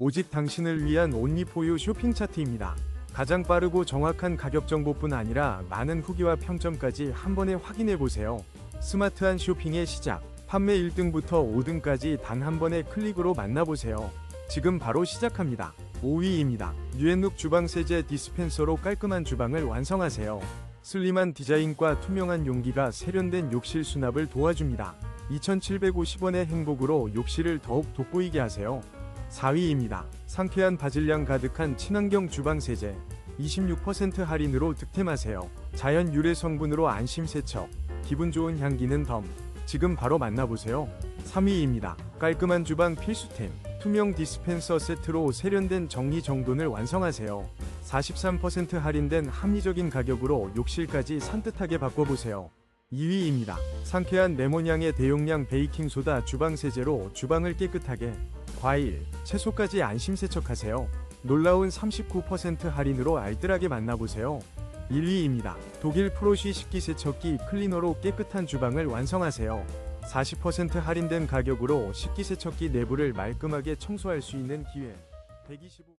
오직 당신을 위한 온리포유 쇼핑 차트입니다. 가장 빠르고 정확한 가격 정보뿐 아니라 많은 후기와 평점까지 한 번에 확인해 보세요. 스마트한 쇼핑의 시작. 판매 1등부터 5등까지 단 한 번의 클릭으로 만나보세요. 지금 바로 시작합니다. 5위입니다. 뉴앤룩 주방 세제 디스펜서로 깔끔한 주방을 완성하세요. 슬림한 디자인과 투명한 용기가 세련된 욕실 수납을 도와줍니다. 2,750원의 행복으로 욕실을 더욱 돋보이게 하세요. 4위입니다. 상쾌한 바질향 가득한 친환경 주방 세제. 26% 할인으로 득템하세요. 자연 유래 성분으로 안심 세척. 기분 좋은 향기는 덤. 지금 바로 만나보세요. 3위입니다. 깔끔한 주방 필수템. 투명 디스펜서 세트로 세련된 정리 정돈을 완성하세요. 43% 할인된 합리적인 가격으로 욕실까지 산뜻하게 바꿔보세요. 2위입니다. 상쾌한 레몬향의 대용량 베이킹소다 주방 세제로 주방을 깨끗하게 과일, 채소까지 안심 세척하세요. 놀라운 39% 할인으로 알뜰하게 만나보세요. 1위입니다. 독일 프로시 식기 세척기 클리너로 깨끗한 주방을 완성하세요. 40% 할인된 가격으로 식기 세척기 내부를 말끔하게 청소할 수 있는 기회. 125